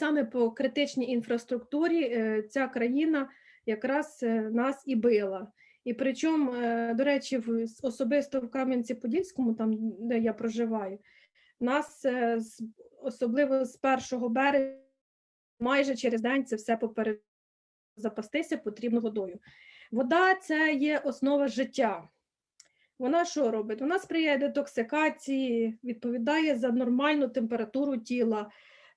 саме по критичній інфраструктурі е, ця країна якраз е, нас і била. І причому, е, до речі, особисто в Кам'янці-Подільському, там де я проживаю, нас особливо з 1 березня, майже через день це все поперед запастися потрібно водою. Вода це є основа життя. Вона що робить? Вона сприяє детоксикації, відповідає за нормальну температуру тіла.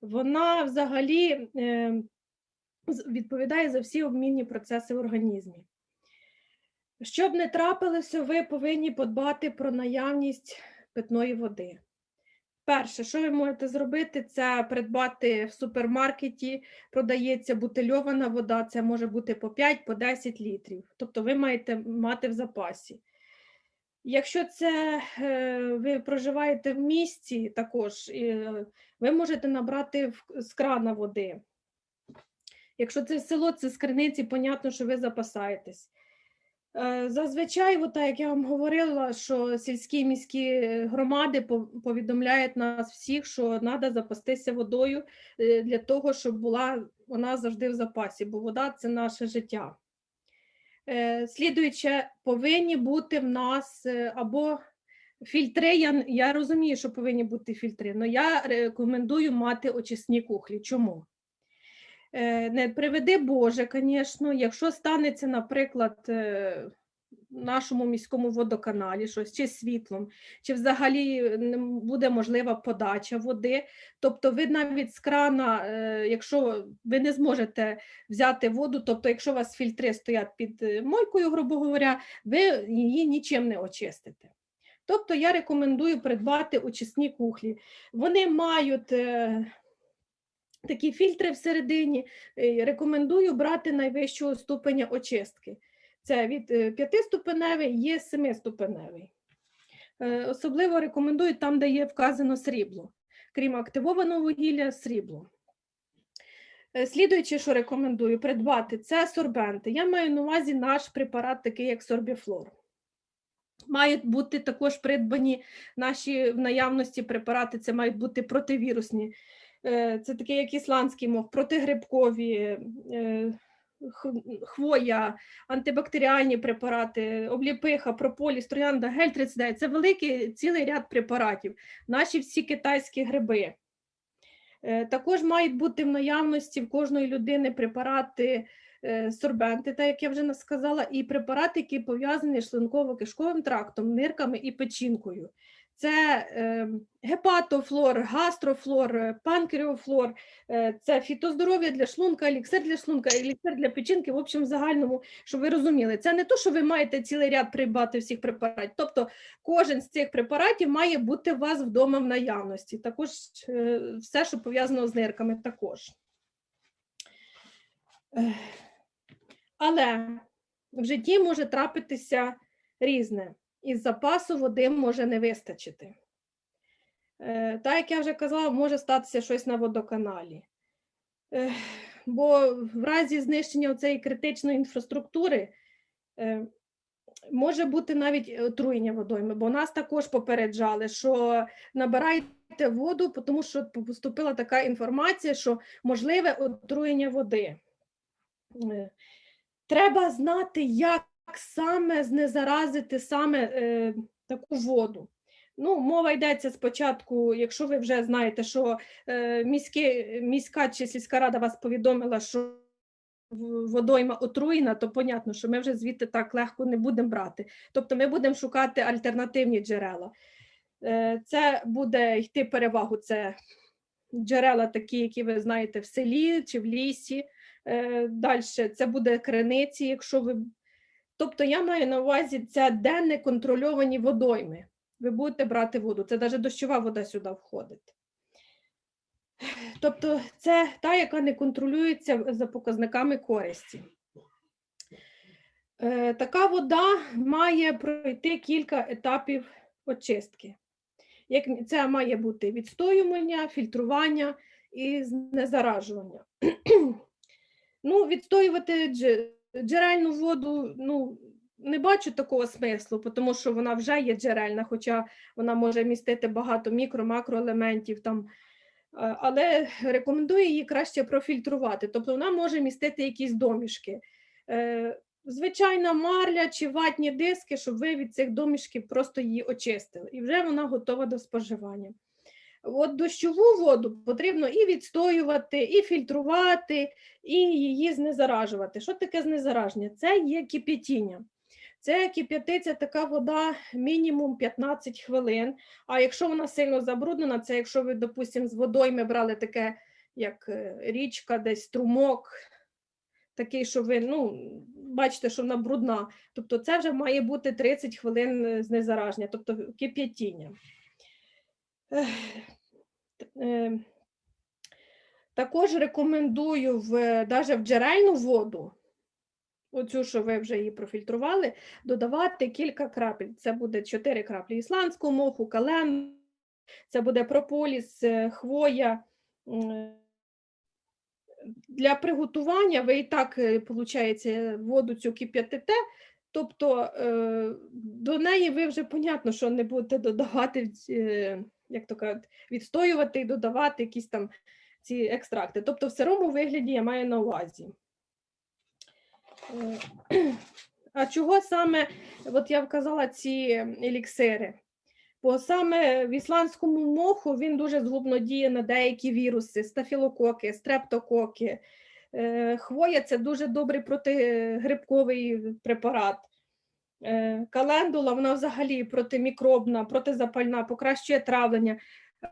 Вона взагалі е, відповідає за всі обмінні процеси в організмі. Щоб не трапилося, ви повинні подбати про наявність питної води. Перше, що ви можете зробити, це придбати в супермаркеті, продається бутильована вода, це може бути по 5 по 10 літрів. Тобто ви маєте мати в запасі. Якщо це е, ви проживаєте в місті, також е, ви можете набрати з крана води. Якщо це село, це з криниці, понятно, що ви запасаєтесь. Е, Зазвичай, так як я вам говорила, що сільські міські громади повідомляють нас всіх, що треба запастися водою для того, щоб була вона завжди в запасі, бо вода це наше життя. Е, Слідуюче, повинні бути в нас е, або фільтри. Я, я розумію, що повинні бути фільтри, але я рекомендую мати очисні кухлі. Чому? Е, Не приведи Боже, звісно, якщо станеться, наприклад, нашому міському водоканалі щось, чи світлом, чи взагалі не буде можлива подача води. Тобто ви навіть з крана, е, якщо ви не зможете взяти воду, тобто якщо у вас фільтри стоять під е, мойкою, грубо говоря, ви її нічим не очистите. Тобто я рекомендую придбати очисні кухлі. Вони мають е, такі фільтри всередині. Рекомендую брати найвищого ступеня очистки. Це від 5-ступеневий є 7-ступеневий. Е, Особливо рекомендую там, де є вказано срібло. Крім активованого вугілля, срібло. Е, Слідуюче, що рекомендую придбати, це сорбенти. Я маю на увазі наш препарат, такий як сорбіфлор. Мають бути також придбані наші в наявності препарати, це мають бути противірусні. Е, Це такі, як ісландський мох, протигрибкові, е, хвоя, антибактеріальні препарати, обліпиха, прополіс, троянда, гель 39. Це великий цілий ряд препаратів. Наші всі китайські гриби. Е, Також мають бути в наявності в кожної людини препарати, е, сорбенти, так як я вже сказала, і препарати, які пов'язані з шлунково-кишковим трактом, нирками і печінкою. Це е, гепатофлор, гастрофлор, е, панкреофлор, е, це фітоздоров'я для шлунка, еліксир для шлунка, еліксир для печінки. В общем, в загальному, щоб ви розуміли, це не то, що ви маєте цілий ряд придбати всіх препаратів. Тобто кожен з цих препаратів має бути у вас вдома в наявності. Також е, все, що пов'язано з нирками, також. Але в житті може трапитися різне. Із запасу води може не вистачити. Е, Так як я вже казала, може статися щось на водоканалі. Бо в разі знищення цієї критичної інфраструктури е, може бути навіть отруєння водойми, бо нас також попереджали, що набирайте воду, тому що поступила така інформація, що можливе отруєння води. Е, Треба знати, як саме знезаразити саме е, таку воду. Ну, мова йдеться спочатку, якщо ви вже знаєте, що е, міське, міська чи сільська рада вас повідомила, що водойма отруєна, то понятно, що ми вже звідти так легко не будемо брати. Тобто ми будемо шукати альтернативні джерела. Е, Це буде йти перевагу, це джерела такі, які ви знаєте в селі чи в лісі. Далі це буде криниці, якщо ви. Тобто я маю на увазі це де контрольовані водойми. Ви будете брати воду. Це навіть дощова вода сюди входить. Тобто це та, яка не контролюється за показниками користі. Е, Така вода має пройти кілька етапів очистки. Як це має бути відстоювання, фільтрування і знезаражування. ну, відстоювати джерельну воду, ну, не бачу такого смислу, тому що вона вже є джерельна, хоча вона може містити багато мікро-макроелементів, там але рекомендую її краще профільтрувати. Тобто вона може містити якісь домішки. Е, Звичайна марля чи ватні диски, щоб ви від цих домішків просто її очистили. І вже вона готова до споживання. От дощову воду потрібно і відстоювати, і фільтрувати, і її знезаражувати. Що таке знезараження? Це є кип'ятіння. Це кип'ятиться така вода мінімум 15 хвилин. А якщо вона сильно забруднена, це якщо ви, допустимо, з водою ми брали таке, як е, річка, десь струмок, такий, що ви ну, бачите, що вона брудна. Тобто це вже має бути 30 хвилин е, знезараження, тобто кип'ятіння. Ех, т- е, Також рекомендую в, навіть в джерельну воду, оцю, що ви вже її профільтрували, додавати кілька крапель. Це буде 4 краплі ісландського моху, кален, це буде прополіс, е, хвоя. Для приготування ви і так, виходить, воду цю кип'ятите, тобто е, до неї ви вже, понятно, що не будете додавати, е, як то кажуть, відстоювати і додавати якісь там ці екстракти. Тобто в сирому вигляді я маю на увазі. Е, А чого саме, от я вказала ці еліксири? Бо саме в ісландському моху він дуже згубно діє на деякі віруси, стафілококи, стрептококи. Е, Хвоя це дуже добрий протигрибковий препарат. Е, Календула вона взагалі протимікробна, протизапальна, покращує травлення,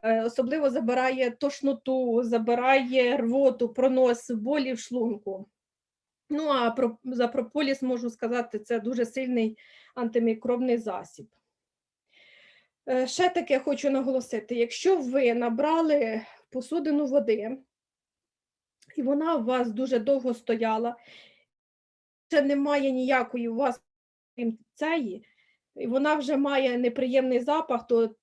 е, особливо забирає тошноту, забирає рвоту, пронос, болі в шлунку. Ну а про, за прополіс можу сказати, це дуже сильний антимікробний засіб. Е, Ще таке хочу наголосити: якщо ви набрали посудину води, і вона у вас дуже довго стояла, ще немає ніякої у вас цієї, і вона вже має неприємний запах, то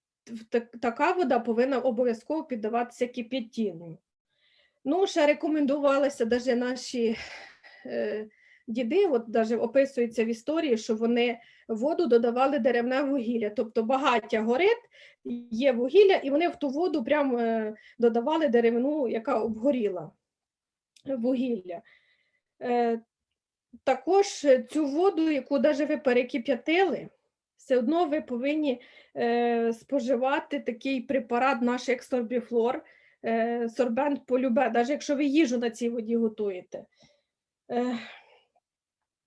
така вода повинна обов'язково піддаватися кип'ятінню. Ну, ще рекомендувалися навіть наші е, діди, от навіть описується в історії, що вони воду додавали деревне вугілля. Тобто багаття горить, є вугілля, і вони в ту воду прям е, додавали деревину, яка обгоріла вугілля. Е, також е, цю воду, яку навіть ви перекип'ятили, все одно ви повинні е, споживати такий препарат, наш ексорбіфлор, е, сорбент полюбе, навіть якщо ви їжу на цій воді готуєте. Е,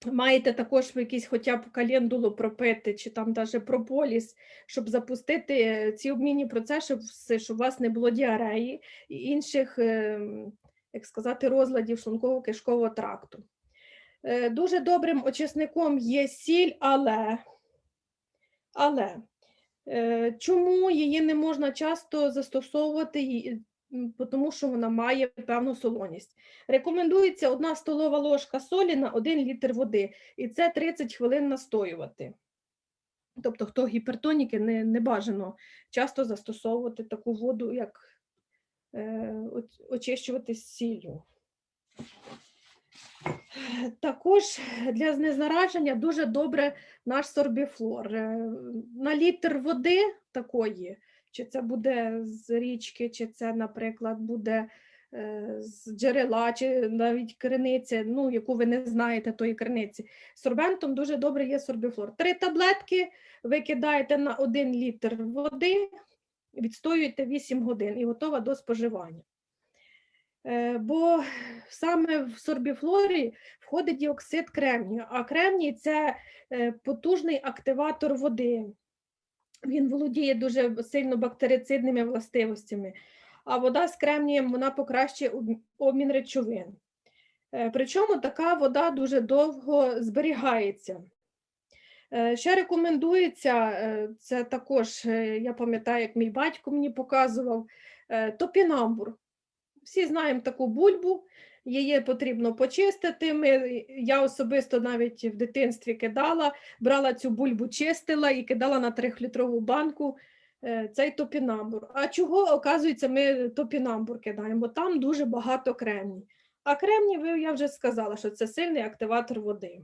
маєте також ви якийсь хоча б календулу пропити, чи там навіть прополіс, щоб запустити е, ці обмінні процеси, щоб, у вас не було діареї і інших, е, як сказати, розладів шлунково-кишкового тракту. Е, Дуже добрим очисником є сіль, але, але е, чому її не можна часто застосовувати, тому що вона має певну солоність. Рекомендується 1 столова ложка солі на 1 літр води, і це 30 хвилин настоювати. Тобто, хто гіпертоніки, не, не бажано часто застосовувати таку воду, як е, оч- очищувати сіллю. Також для знезараження дуже добре наш сорбіфлор. Е, На літр води такої, чи це буде з річки, чи це, наприклад, буде е, з джерела, чи навіть криниці, ну, яку ви не знаєте тої криниці. Сорбентом дуже добре є сорбіфлор. Три таблетки ви кидаєте на один літр води, відстоюєте 8 годин і готова до споживання. Е, Бо саме в сорбіфлорі входить діоксид кремнію, а кремній це е, потужний активатор води. Він володіє дуже сильно бактерицидними властивостями, а вода з кремнієм вона покращує обмін речовин. Е, Причому така вода дуже довго зберігається. Ще рекомендується, це також, я пам'ятаю, як мій батько мені показував, топінамбур. Всі знаємо таку бульбу, її потрібно почистити. Ми, я особисто навіть в дитинстві кидала, брала цю бульбу, чистила і кидала на трьохлітрову банку е, цей топінамбур. А чого, оказується, ми топінамбур кидаємо? Бо там дуже багато кремній. А кремній, я вже сказала, що це сильний активатор води.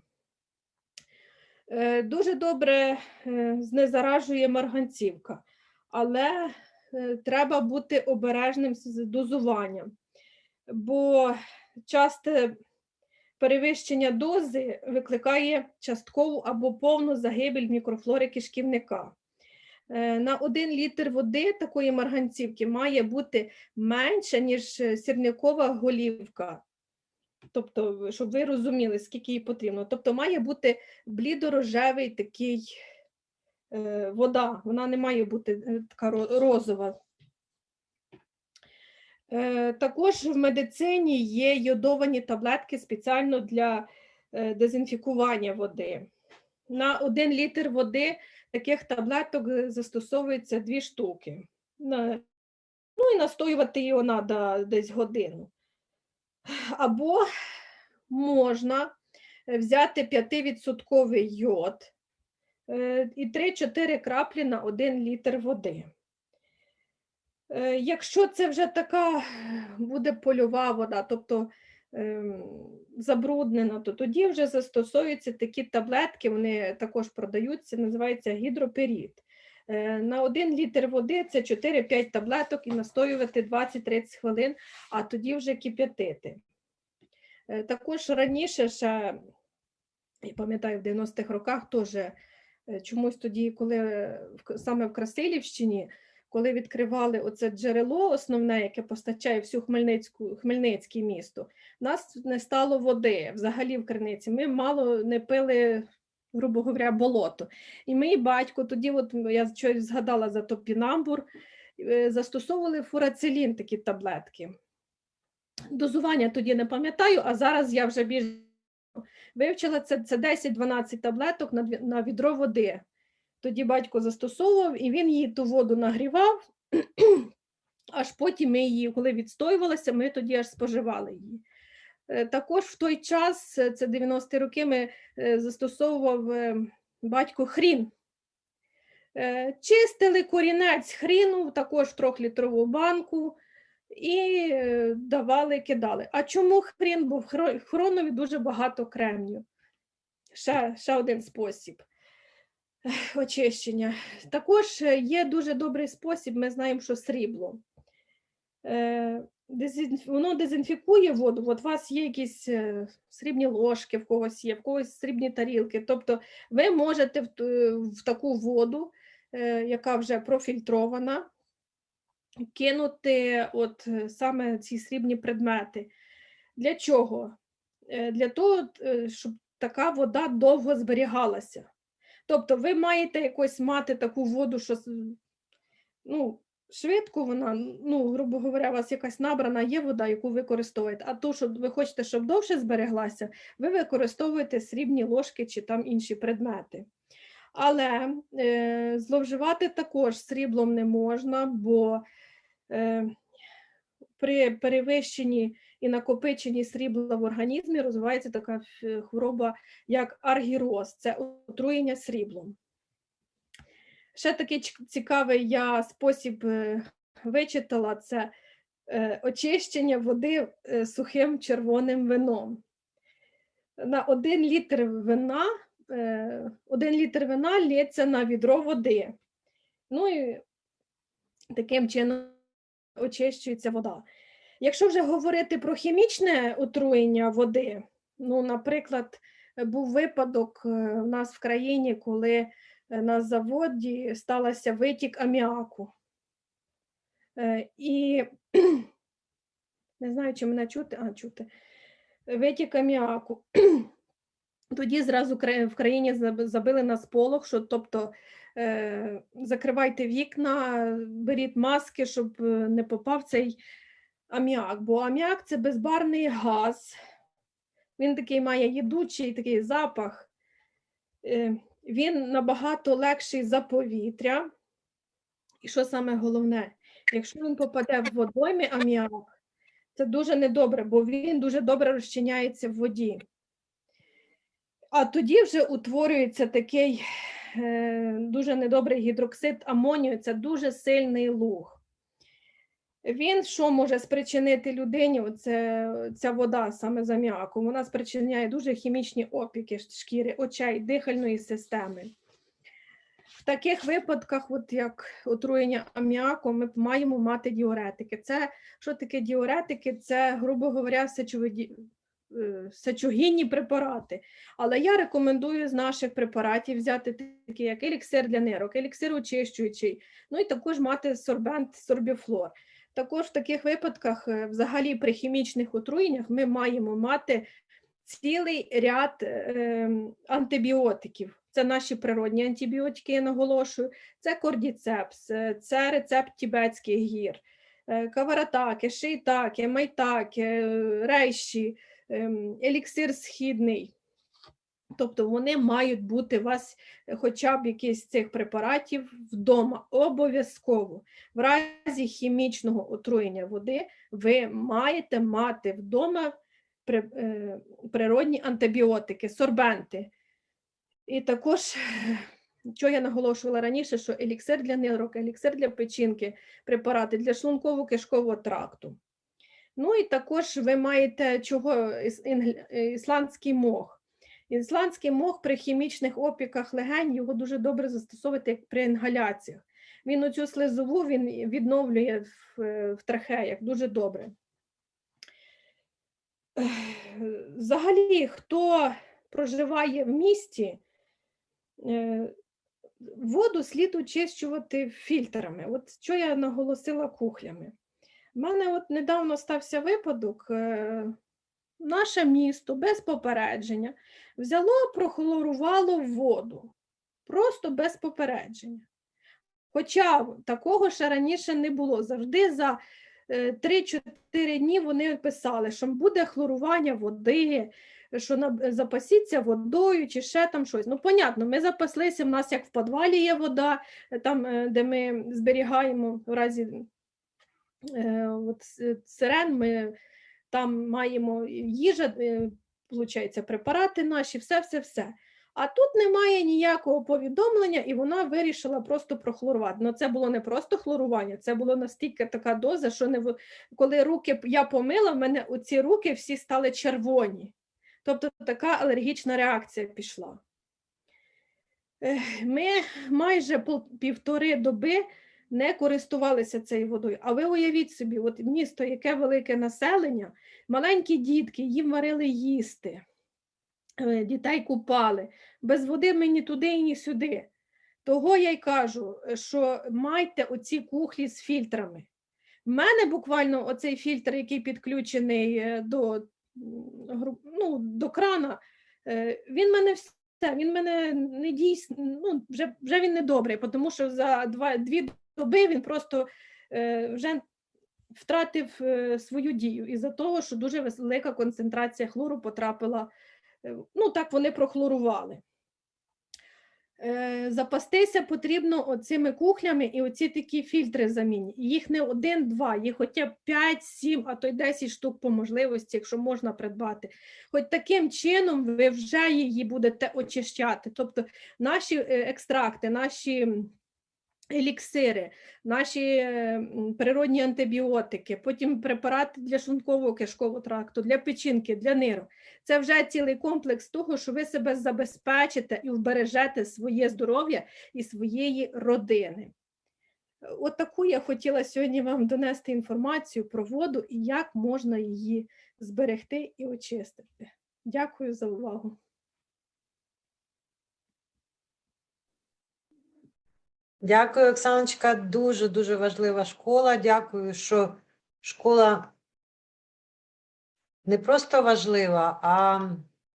Е, Дуже добре е, знезаражує марганцівка, але треба бути обережним з дозуванням, бо часте перевищення дози викликає часткову або повну загибель мікрофлори кишківника. Е, На 1 літр води такої марганцівки має бути менше, ніж е, сірникова голівка. Тобто, щоб ви розуміли, скільки їй потрібно. Тобто має бути блідорожевий такий е, вода, вона не має бути е, така розова. Е, Також в медицині є йодовані таблетки спеціально для е, дезінфікування води. На 1 літр води таких таблеток е, застосовується 2 штуки. Ну і настоювати його треба десь годину. Або можна е, взяти 5% йод е, і 3-4 краплі на 1 літр води. Е, Якщо це вже така буде польова вода, тобто ем, забруднена, то тоді вже застосовуються такі таблетки, вони також продаються, називається гідроперід. Е, На 1 літр води це 4-5 таблеток і настоювати 20-30 хвилин, а тоді вже кип'ятити. Е, Також раніше ще, я пам'ятаю, в 90-х роках теж е, чомусь тоді, коли саме в Красилівщині, коли відкривали оце джерело основне, яке постачає всю Хмельницьку, Хмельницьке місто, нас не стало води взагалі в криниці. Ми мало не пили, грубо говоря, болото. І мій батько, тоді, от я щось згадала за топінамбур, е, застосовували фурацилін такі таблетки. Дозування тоді не пам'ятаю, а зараз я вже більш вивчила це, це 10-12 таблеток на, на відро води. Тоді батько застосовував, і він її ту воду нагрівав, аж потім ми її, коли відстоювалася, ми тоді аж споживали її. Е, Також в той час, е, це 90-ті роки, ми е, застосовував батько хрін. Чистили корінець хріну, також в трьохлітрову банку, і е, давали, кидали. А чому хрін? Бо в хронові дуже багато кремню. Ще, ще один спосіб очищення. Також е, є дуже добрий спосіб, ми знаємо, що срібло. Е, Воно дезінфікує воду. От у вас є якісь срібні ложки, в когось є, в когось срібні тарілки. Тобто ви можете в, в таку воду, яка вже профільтрована, кинути от е, саме ці срібні предмети. Для чого? Е, Для того, е, щоб така вода довго зберігалася. Тобто ви маєте якось мати таку воду, що ну, швидко вона, ну, грубо говоря, у вас якась набрана є вода, яку ви використовуєте, а то, що ви хочете, щоб довше збереглася, ви використовуєте срібні ложки чи там інші предмети. Але е, зловживати також сріблом не можна, бо при перевищенні і накопиченні срібла в організмі розвивається така е, хвороба, як аргіроз, це отруєння сріблом. Ще такий цікавий я спосіб е, вичитала це е, очищення води е, сухим червоним вином. На один літр вина, е, один літр вина лється на відро води. Ну і таким чином очищується вода. Якщо вже говорити про хімічне отруєння води, ну, наприклад, е, був випадок е, у нас в країні, коли е, на заводі сталося витік аміаку. Е, І не знаю, чи мене чути, а чути. Витік аміаку. Тоді зразу в країні забили на сполох, що тобто е, закривайте вікна, беріть маски, щоб е, не попав цей аміак. Бо аміак це безбарний газ. Він такий має їдучий такий запах. Е, він набагато легший за повітря. І що саме головне, якщо він попаде в водойми аміак, це дуже недобре, бо він дуже добре розчиняється в воді. А тоді вже утворюється такий е, дуже недобрий гідроксид амонію, це дуже сильний луг. Він що може спричинити людині? Оце, ця вода саме з аміаком, вона спричиняє дуже хімічні опіки шкіри, очей, дихальної системи. В таких випадках, от як отруєння аміаком, ми маємо мати діуретики. Це що таке діуретики? Це, грубо говоря, сечовиді... е, сечогінні препарати. Але я рекомендую з наших препаратів взяти такі, як еліксир для нирок, еліксир очищуючий, ну і також мати сорбент сорбіфлор. Також в таких випадках, е, взагалі при хімічних отруєннях, ми маємо мати цілий ряд е, антибіотиків. Це наші природні антибіотики, я наголошую. Це кордіцепс, е, це рецепт тібетських гір, каваратаки, шийтаки, майтаки, рейші, ем, еліксир східний. Тобто вони мають бути у вас е, хоча б якийсь з цих препаратів вдома обов'язково. В разі хімічного отруєння води ви маєте мати вдома е, природні антибіотики, сорбенти. І також, що я наголошувала раніше, що еліксир для нирок, еліксир для печінки, препарати для шлунково-кишкового тракту. Ну і також ви маєте чого ісландський мох. Ісландський мох при хімічних опіках легень його дуже добре застосовувати як при інгаляціях. Він оцю слизову він відновлює в, в трахеях дуже добре. Взагалі, хто проживає в місті, е, воду слід очищувати фільтрами. От що я наголосила кухлями. У мене от недавно стався випадок. е, Наше місто без попередження взяло, прохлорувало воду. Просто без попередження. Хоча такого ще раніше не було. Завжди за е, 3-4 дні вони писали, що буде хлорування води, що запасіться водою чи ще там щось. Ну, понятно, ми запаслися, в нас як в підвалі є вода, е, там, е, де ми зберігаємо в разі е, от, сирен, ми там маємо їжа, е, получається, препарати наші, все-все-все. А тут немає ніякого повідомлення, і вона вирішила просто прохлорувати. Ну, це було не просто хлорування, це було настільки така доза, що не коли руки я помила, в мене оці руки всі стали червоні. Тобто така алергічна реакція пішла. Ми майже півтори доби не користувалися цією водою. А ви уявіть собі, от місто, яке велике населення, маленькі дітки, їм варили їсти, е, дітей купали. Без води ми ні туди і ні сюди. Того я й кажу, що майте оці кухлі з фільтрами. В мене буквально оцей фільтр, який підключений е, до, ну, до крана, е, він мене все, він мене не дійсно, ну, вже, вже він не добрий, тому що за два, дві доби він просто е, вже втратив е, свою дію із-за того, що дуже велика концентрація хлору потрапила. е, Ну, так вони прохлорували. Запастися потрібно оцими кухлями і оці такі фільтри замінні. Їх не один-два, їх хоча б 5, 7, а то й 10 штук по можливості, якщо можна придбати. Хоч таким чином ви вже її будете очищати. Тобто наші екстракти, наші еліксири, наші природні антибіотики, потім препарати для шлункового кишкового тракту, для печінки, для нирок. Це вже цілий комплекс того, що ви себе забезпечите і вбережете своє здоров'я і своєї родини. От таку я хотіла сьогодні вам донести інформацію про воду і як можна її зберегти і очистити. Дякую за увагу. Дякую, Оксаночка. Дуже дуже важлива школа. Дякую, що школа не просто важлива, а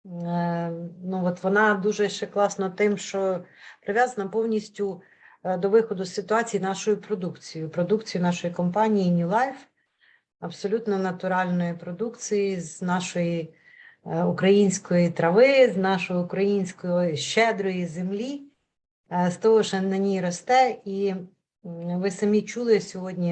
е, ну, от вона дуже ще класно тим, що прив'язана повністю е, до виходу з ситуації нашою продукцією, продукцією нашої компанії New Life, абсолютно натуральної продукції з нашої е, української трави, з нашої української щедрої землі. Е, з того, що на ній росте, і ви самі чули сьогодні